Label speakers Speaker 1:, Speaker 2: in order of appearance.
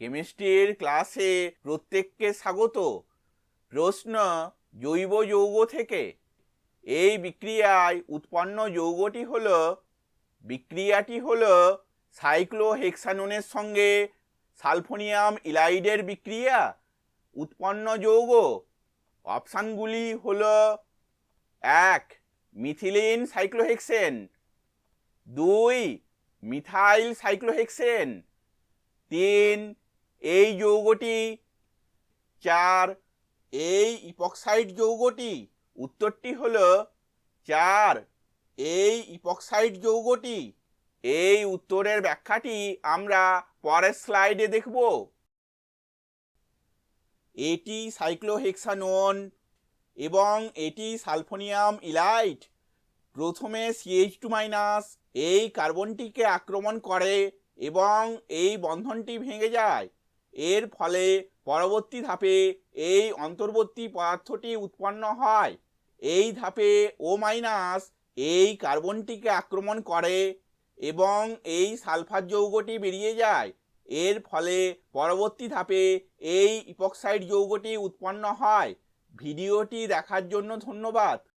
Speaker 1: কেমিস্ট্রির ক্লাসে প্রত্যেককে স্বাগত। প্রশ্ন, জৈব যৌগ থেকে। এই বিক্রিয়ায় উৎপন্ন যৌগটি হল, বিক্রিয়াটি হল সাইক্লোহেক্সানোনের সঙ্গে সালফোনিয়াম ইলাইডের বিক্রিয়া, উৎপন্ন যৌগ। অপশানগুলি হল, এক, মিথিলিন সাইক্লোহেক্সেন। দুই, মিথাইল সাইক্লোহেক্সেন। তিন এই যৌগটি, চার, এই ইপক্সাইড যৌগটি, উত্তরটি হল চার, এই ইপক্সাইড যৌগটি। এই উত্তরের ব্যাখ্যাটি আমরা পরের স্লাইডে দেখব। এটি সাইক্লোহেক্সানোন এবং এটি সালফোনিয়াম ইলাইট। প্রথমে সিএইচ টু মাইনাস এই কার্বনটিকে আক্রমণ করে এবং এই বন্ধনটি ভেঙে যায়। এর ফলে পরবর্তী ধাপে এই অন্তর্বর্তী পদার্থটি উৎপন্ন হয়। এই ধাপে ও মাইনাস এই কার্বনটিকে আক্রমণ করে এবং এই সালফার যৌগটি বেরিয়ে যায়। এর ফলে পরবর্তী ধাপে এই ইপক্সাইড যৌগটি উৎপন্ন হয়। ভিডিওটি দেখার জন্য ধন্যবাদ।